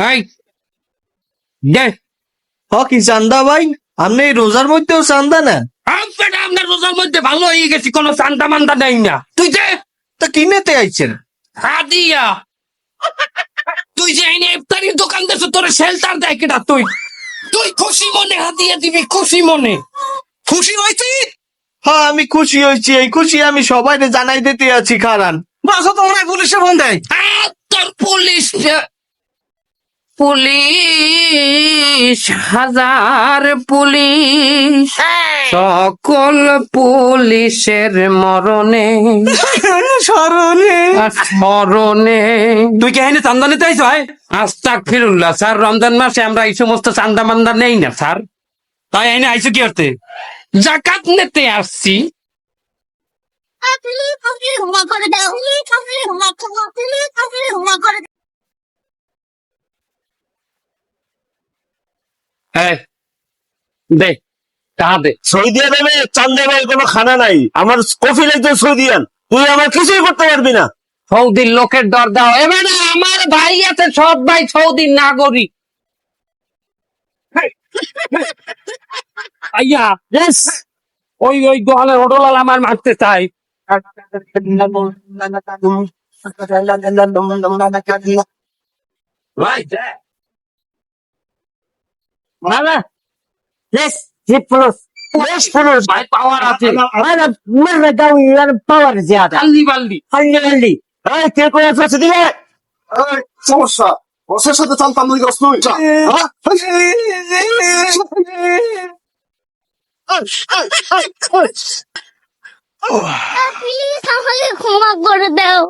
এই দে। হ কি চান্দা ভাই? আপনি রোজার মধ্যেও চান্দা নেন আপনার আপনার রোজার মধ্যে ভালো হয়ে গেছি কোনো চান্দা মান্দা নেই না। তুই যে তা কিনেতে আইছেন? হাদিয়া তুই যে এনে ইফতারির দোকান দেছো তোর শেল্টার দেয় কেটা তুই? তুই খুশি মনে হাদিয়া দিবি খুশি মনে। খুশি হয়েছি? হ্যাঁ আমি খুশি হয়েছি। এই খুশি আমি সবাইকে জানাই দিতে আছি খারান। বাসা তো মনে পুলিশে ফোন দেয়। আহ, তোর পুলিশ পুলিশ হাজার পুলিশ সকল পুলিশের মরণে। স্মরণে। স্মরণে। তুই কে এনে চান্দা নিতে আইস ভাই আস্তাক ফিরুল্লাহ স্যার রমজান মাসে আমরা এই সমস্ত চান্দা মান্দা নেই না স্যার। তাই এনে আইসো কি করতে? জাকাত নিতে আসছি। আপনি আপনি ক্ষমা করে দাও। আপনি ক্ষমা ক্ষমা আপনি আপনি ক্ষমা করে এই, দে টাকা কোনো খানা নাই। আমার তুই কিছুই করতে পারবি না। সৌদির লোকের দর দাও। এবারে আমার ভাই আছে সব ভাই সৌদির নাগরিক। আইয়া ওই ওই হোটেল আমার মারতে চাই। ভাই না না less zip plus less plus ভাই পাওয়ার আছে আরে মরে দাও ইয়ার পাওয়ার জিয়াদা আল্লি বাল্লি আল্লি বাল্লি এই কে কোন ফেসে দিলে সমস্যা ওসের সাথে চলতাম তুই গস তুই ক্ষমা করে দাও